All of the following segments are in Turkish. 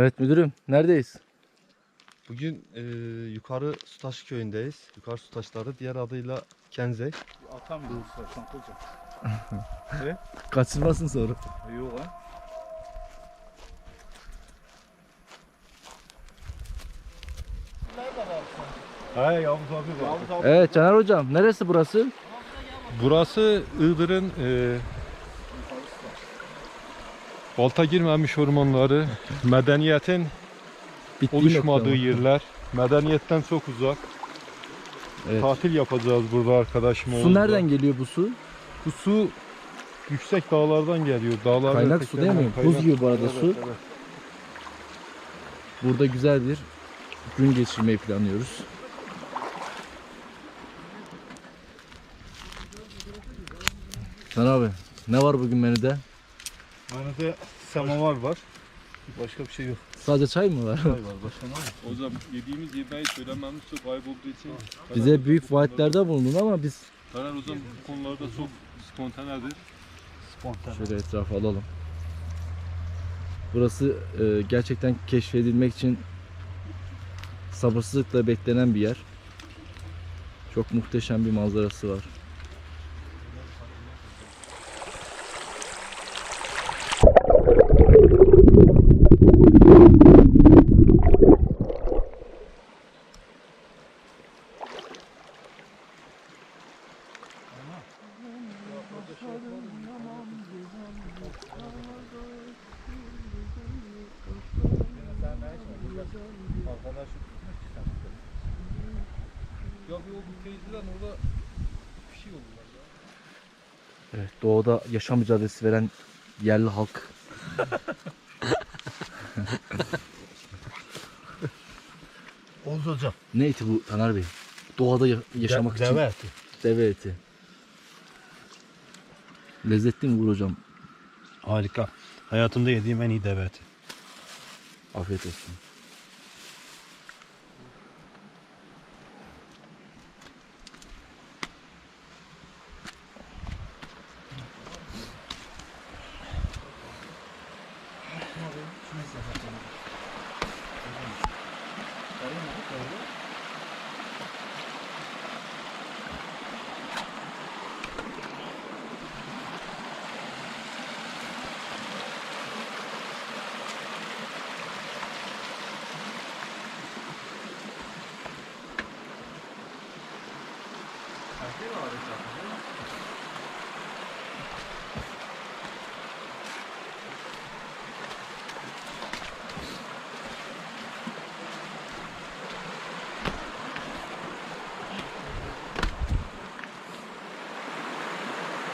Evet müdürüm neredeyiz? Bugün e, yukarı Sutaş köyündeyiz. Yukarı Sutaşları diğer adıyla Kenzey. Atamıyoruz Hasan Koca. Kaçırmasın sonra. Yok ha. He Yavuz abi var. Yavuz abi. Evet Caner hocam neresi burası? Burası Iğdır'ın e, balta girmemiş ormanları, medeniyetin Bittiği oluşmadığı yerler, medeniyetten çok uzak. Evet. Tatil yapacağız burada arkadaşım. Su oğlumla. nereden geliyor bu su? Bu su yüksek dağlardan geliyor. Dağlar Kaynak su değil mi? Buz gibi bu arada Evet, su. evet. Burada güzel bir gün geçirmeyi planlıyoruz. Caner abi ne var bugün menüde? Menüde semavar var. Başka bir şey yok. Sadece çay mı var? Çay var. Başka ne var? Hocam yediğimiz yemeği söylememiz çok ayıp olduğu için Bize büyük vaatlerde bulundun ama biz Taner hocam bu konularda çok spontanedir. Spontan. şöyle etrafı alalım. Burası e, gerçekten keşfedilmek için sabırsızlıkla beklenen bir yer. Çok muhteşem bir manzarası var. Ya bir o bu teyzeden orada bir şey oldu. Evet, doğada yaşam mücadelesi veren yerli halk. Oğuz hocam. Ne eti bu Taner Bey? Doğada ya- yaşamak için. Deve eti. Deve eti. Lezzetli mi Uğur hocam? Harika. Hayatımda yediğim en iyi deve eti. Afiyet olsun.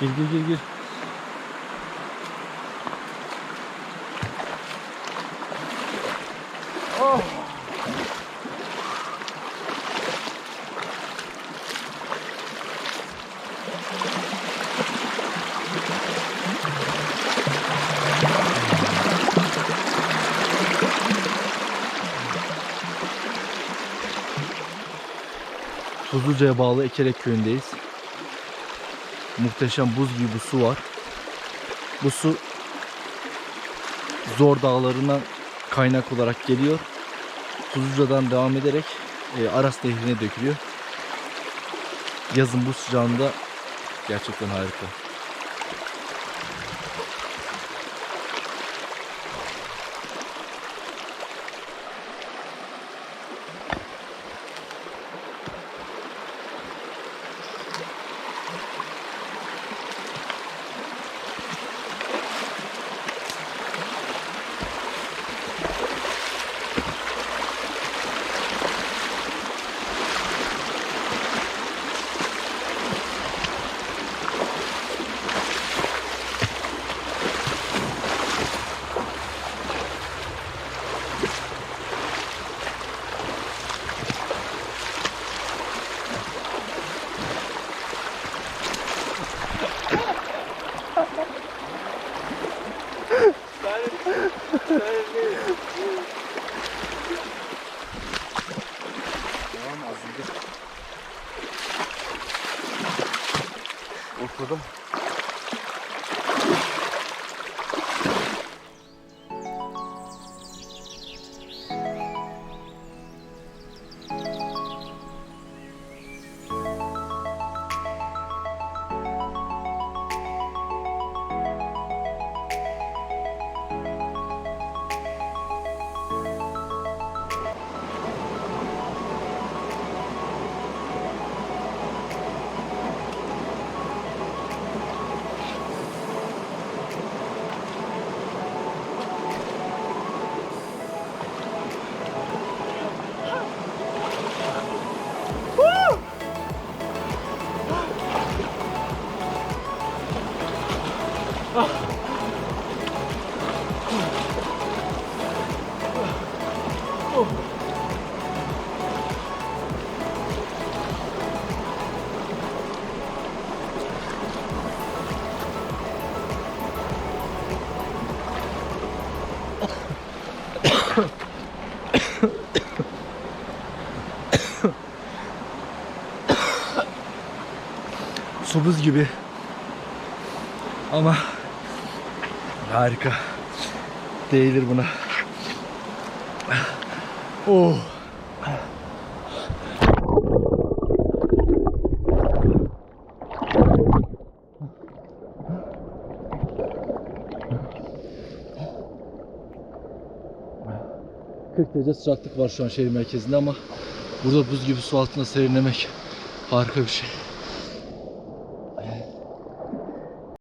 Gir gir gir gir. Tuzluca'ya bağlı Ekerek köyündeyiz. Muhteşem buz gibi bu su var. Bu su Zor dağlarından kaynak olarak geliyor. Tuzluca'dan devam ederek e, Aras Nehri'ne dökülüyor. Yazın bu sıcağında gerçekten harika. Buz gibi. Ama harika. Değilir buna. Oh. ...40 derece sıcaklık var şu an şehir merkezinde ama... ...burada buz gibi su altında serinlemek... ...harika bir şey.